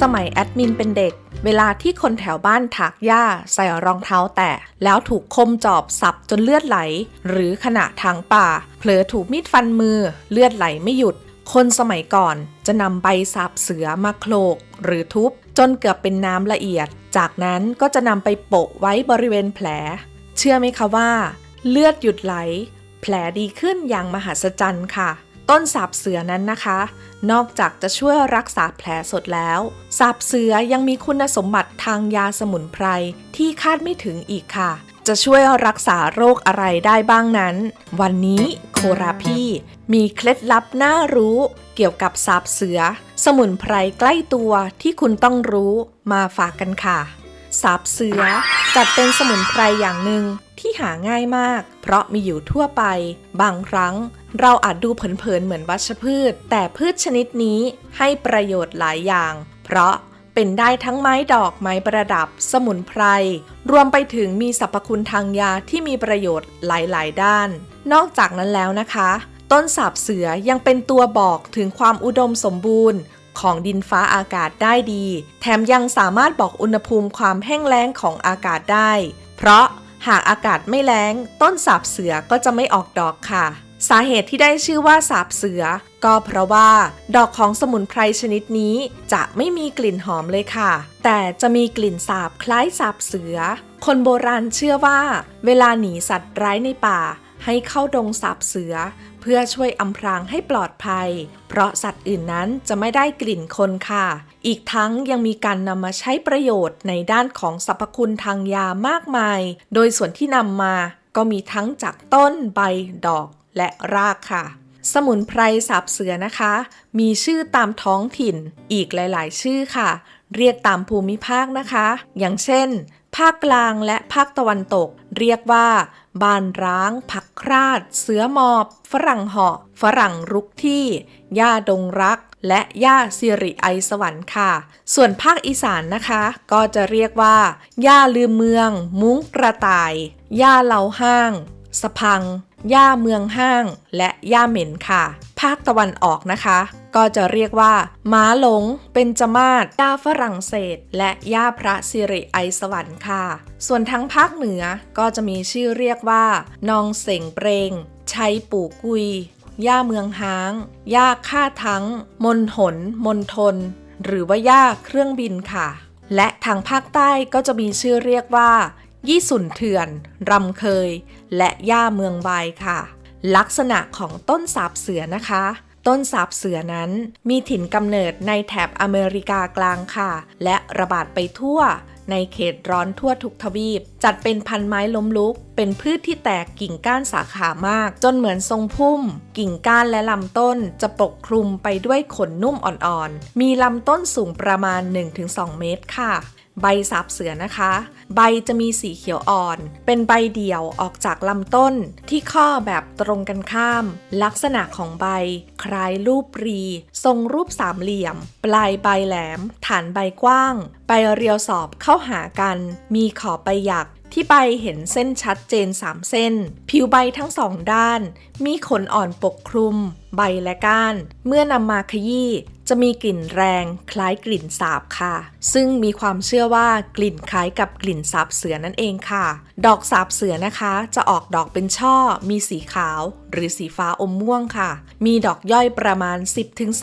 สมัยแอดมินเป็นเด็ก เวลาที่คนแถวบ้านถากหญ้าใส่รองเท้าแตะ แล้วถูกคมจอบสับจนเลือดไหล หรือขณะทางป่า เผลอถูกมีดฟันมือ เลือดไหลไม่หยุด คนสมัยก่อนจะนำใบสาบเสือมาโคลก หรือทุบ จนเกือบเป็นน้ำละเอียด จากนั้นก็จะนำไปโปะไว้บริเวณแผล เชื่อไหมคะว่า เลือดหยุดไหล แผลดีขึ้นอย่างมหัศจรรย์ค่ะ ต้นสาบเสือนั้นนะคะ นอกจากจะช่วยรักษาแผลสดแล้ว สาบเสือยังมีคุณสมบัติทางยาสมุนไพรที่คาดไม่ถึงอีกค่ะ จะช่วยรักษาโรคอะไรได้บ้างนั้น วันนี้โคราพี่มีเคล็ดลับน่ารู้เกี่ยวกับสาบเสือ สมุนไพรใกล้ตัวที่คุณต้องรู้มาฝากกันค่ะ สาบเสือ จัดเป็นสมุนไพรอย่างหนึ่งที่หาง่ายมาก เพราะมีอยู่ทั่วไป บางครั้ง เราอาจดูเผินๆเหมือนวัชพืช แต่พืชชนิดนี้ให้ประโยชน์หลายอย่าง เพราะเป็นได้ทั้งไม้ดอกไม้ประดับ สมุนไพร รวมไปถึงมีสรรพคุณทางยาที่มีประโยชน์หลายๆ ด้าน นอกจากนั้นแล้วนะคะ ต้นสาบเสือยังเป็นตัวบอกถึงความอุดมสมบูรณ์ ของดินฟ้าอากาศได้ดี แถมยังสามารถบอกอุณหภูมิความแห้งแล้งของอากาศได้ เพราะหากอากาศไม่แล้ง ต้นสาบเสือก็จะไม่ออกดอกค่ะ สาเหตุที่ได้ชื่อว่าสาบเสือ ก็เพราะว่า ดอกของสมุนไพรชนิดนี้จะไม่มีกลิ่นหอมเลยค่ะ แต่จะมีกลิ่นสาบคล้ายสาบเสือ คนโบราณเชื่อว่า เวลาหนีสัตว์ร้ายในป่า ให้เข้าดงสาบเสือ เพื่อช่วยอำพรางให้ปลอดภัย เพราะสัตว์อื่นนั้นจะไม่ได้กลิ่นคนค่ะ อีกทั้งยังมีการนำมาใช้ประโยชน์ในด้านของสรรพคุณทางยามากมาย โดยส่วนที่นำมาก็มีทั้งจากต้นใบดอกและรากค่ะสมุนไพรสาบเสือนะคะ มีชื่อตามท้องถิ่นอีกหลาย ๆ ชื่อค่ะ เรียกตามภูมิภาคนะคะ อย่างเช่น ภาคกลางและภาคตะวันตก เรียกว่า บานร้าง ผักคราด เสือหมอบ ฝรั่งเหาะ ฝรั่งรุกที่หญ้าดงรัก และหญ้าสิริไอสวรรค์ค่ะ ส่วนภาคอีสานนะคะ ก็จะเรียกว่าหญ้าลืมเมือง มุ้งกระต่ายหญ้าเหลาห้างสะพัง หญ้าเมืองห้าง และหญ้าเหม็นค่ะ ภาคตะวันออกนะคะ ก็จะเรียกว่าม้าหลง เป็นจมาศหญ้าฝรั่งเศส และหญ้าพระสิริไอสวรรค์ค่ะ ส่วนทั้งภาคเหนือก็จะมีชื่อเรียกว่านองเสงเปรง ชัยปู่กุยหญ้าเมืองห้างหญ้าค่าทั้ง มนหน มนทน หรือว่าหญ้าเครื่องบินค่ะ และทางภาคใต้ก็จะมีชื่อเรียกว่า ยี่สุนเถื่อน รำเคย และย่าเมืองวายค่ะ ลักษณะของต้นสาบเสือนะคะ ต้นสาบเสือนั้นมีถิ่นกำเนิดในแถบอเมริกากลางค่ะ และระบาดไปทั่วในเขตร้อนทั่วทุกทวีป จัดเป็นพันไม้ล้มลุก เป็นพืชที่แตกกิ่งก้านสาขามาก จนเหมือนทรงพุ่ม กิ่งก้านและลำต้นจะปกคลุมไปด้วยขนนุ่มอ่อนๆ มีลำต้นสูงประมาณ 1-2 เมตรค่ะ ใบสาบเสือนะคะ ใบจะมีสีเขียวอ่อน เป็นใบเดี่ยวออกจากลำต้น ที่ข้อแบบตรงกันข้าม ลักษณะของใบ คล้ายรูปปรี ทรงรูปสามเหลี่ยม ปลายใบแหลม ฐานใบกว้าง ใบเรียวสอบเข้าหากัน มีขอบใบหยักที่ใบเห็นเส้นชัดเจน 3 เส้น ผิวใบทั้งสองด้าน มีขนอ่อนปกคลุม ใบและก้าน เมื่อนำมาขยี้ จะมีกลิ่นแรงคล้ายกลิ่นสาบค่ะ ซึ่งมีความเชื่อว่ากลิ่นคล้ายกับกลิ่นสาบเสือนั่นเองค่ะ ดอกสาบเสือนะคะ จะออกดอกเป็นช่อ มีสีขาว หรือสีฟ้าอมม่วงค่ะ มีดอกย่อยประมาณ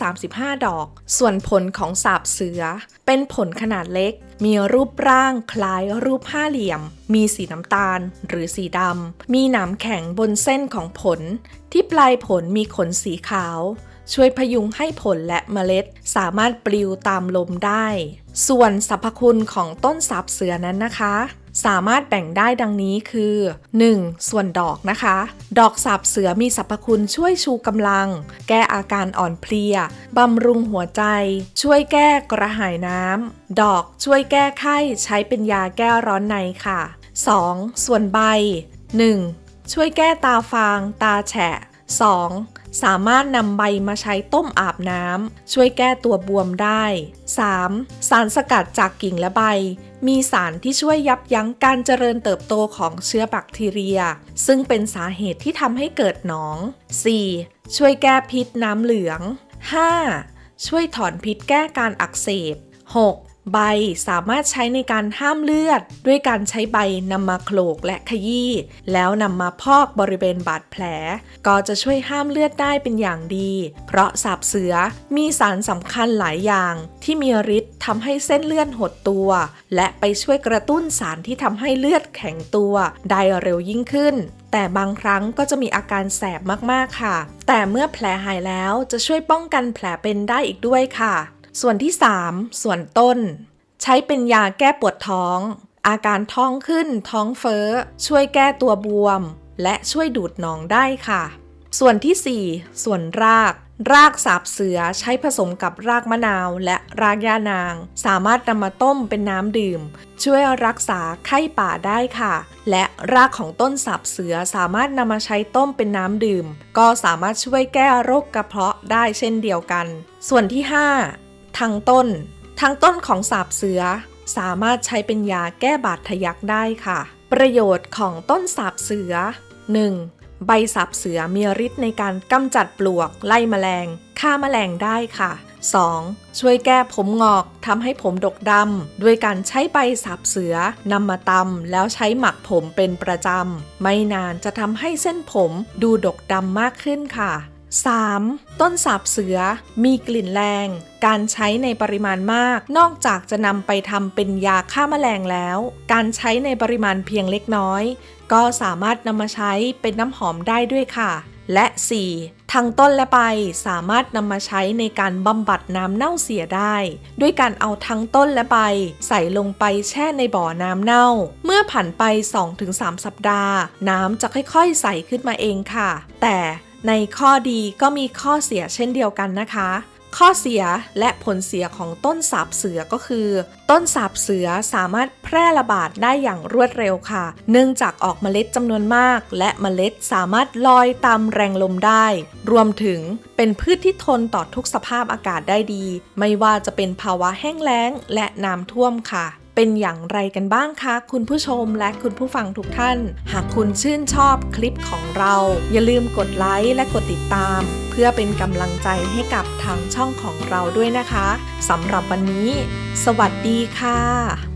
10-35 ดอก ส่วนผลของสาบเสือ เป็นผลขนาดเล็ก มีรูปร่างคล้ายรูปห้าเหลี่ยม มีสีน้ำตาล หรือสีดำ มีหนามแข็งบนเส้นของผล ที่ปลายผลมีขนสีขาว ช่วยพยุงให้ผลและเมล็ดสามารถปลิวตามลมได้ ส่วนสรรพคุณของต้นสาบเสือนั้นนะคะ สามารถแบ่งได้ดังนี้คือ 1. ส่วนดอกนะคะ ดอกสาบเสือมีสรรพคุณช่วยชูกำลัง แก้อาการอ่อนเพลียบำรุงหัวใจ ช่วยแก้กระหายน้ำดอกช่วยแก้ไข้ใช้เป็นยาแก้ร้อนในค่ะ 2. ส่วนใบ 1. ช่วยแก้ตาฟาง ตาแฉะ 2. สามารถนำใบมาใช้ต้มอาบน้ำช่วยแก้ตัวบวมได้ 3. สารสกัดจากกิ่งและใบ มีสารที่ช่วยยับยั้งการเจริญเติบโตของเชื้อแบคทีเรีย ซึ่งเป็นสาเหตุที่ทำให้เกิดหนอง 4. ช่วยแก้พิษน้ำเหลือง 5. ช่วยถอนพิษแก้การอักเสบ 6. ใบสามารถใช้ในการห้ามเลือด ด้วยการใช้ใบนำมาโขลกและขยี้ แล้วนำมาพอกบริเวณบาดแผล ก็จะช่วยห้ามเลือดได้เป็นอย่างดี เพราะสาบเสือมีสารสำคัญหลายอย่าง ที่มีฤทธิ์ทำให้เส้นเลือดหดตัว และไปช่วยกระตุ้นสารที่ทำให้เลือดแข็งตัว ได้เร็วยิ่งขึ้นแต่บางครั้งก็จะมีอาการแสบมากๆค่ะ แต่เมื่อแผลหายแล้วจะช่วยป้องกันแผลเป็นได้อีกด้วยค่ะ ส่วนที่ 3 ส่วนต้น ใช้เป็นยาแก้ปวดท้อง อาการท้องขึ้น ท้องเฟ้อ ช่วยแก้ตัวบวม และช่วยดูดหนองได้ค่ะ ส่วนที่ 4 ส่วนราก รากสาบเสือใช้ผสมกับรากมะนาวและรากย่านาง สามารถนำมาต้มเป็นน้ำดื่ม ช่วยรักษาไข้ป่าได้ค่ะ และรากของต้นสาบเสือสามารถนำมาใช้ต้มเป็นน้ำดื่ม ก็สามารถช่วยแก้โรคกระเพาะได้เช่นเดียวกัน ส่วนที่ 5 ทางต้น ทางต้นของสาบเสือ สามารถใช้เป็นยาแก้บาดทะยักได้ค่ะ ประโยชน์ของต้นสาบเสือ 1. ใบสับเสือมีฤทธิ์ในการกำจัดปลวก ไล่แมลง ฆ่าแมลงได้ค่ะ 2. ช่วยแก้ผมงอกทำให้ผมดกดำด้วยการใช้ใบสับเสือนำมาตำแล้วใช้หมักผมเป็นประจำ ไม่นานจะทำให้เส้นผมดูดกดำมากขึ้นค่ะ 3. ต้นสาบเสือมีกลิ่นแรง การใช้ในปริมาณมาก นอกจากจะนำไปทำเป็นยาฆ่าแมลงแล้ว การใช้ในปริมาณเพียงเล็กน้อย ก็สามารถนำมาใช้เป็นน้ำหอมได้ด้วยค่ะ และ 4. ทั้งต้นและใบสามารถนำมาใช้ในการบำบัดน้ำเน่าเสียได้ ด้วยการเอาทั้งต้นและใบ ใส่ลงไปแช่ในบ่อน้ำเน่า เมื่อผ่านไป 2-3 สัปดาห์ น้ำจะค่อยๆ ใสขึ้นมาเองค่ะ แต่ ในข้อดีก็มีข้อเสียเช่นเดียวกันนะคะ ข้อเสียและผลเสียของต้นสาบเสือก็คือ ต้นสาบเสือสามารถแพร่ระบาดได้อย่างรวดเร็วค่ะ เนื่องจากออกเมล็ดจำนวนมาก และเมล็ดสามารถลอยตามแรงลมได้ รวมถึงเป็นพืชที่ทนต่อทุกสภาพอากาศได้ดี ไม่ว่าจะเป็นภาวะแห้งแล้งและน้ำท่วมค่ะ เป็นอย่างไรกันบ้างคะคุณผู้ชมและคุณผู้ฟังทุกท่าน หากคุณชื่นชอบคลิปของเรา อย่าลืมกดไลค์และกดติดตาม เพื่อเป็นกำลังใจให้กับทางช่องของเราด้วยนะคะสำหรับวันนี้ สวัสดีค่ะ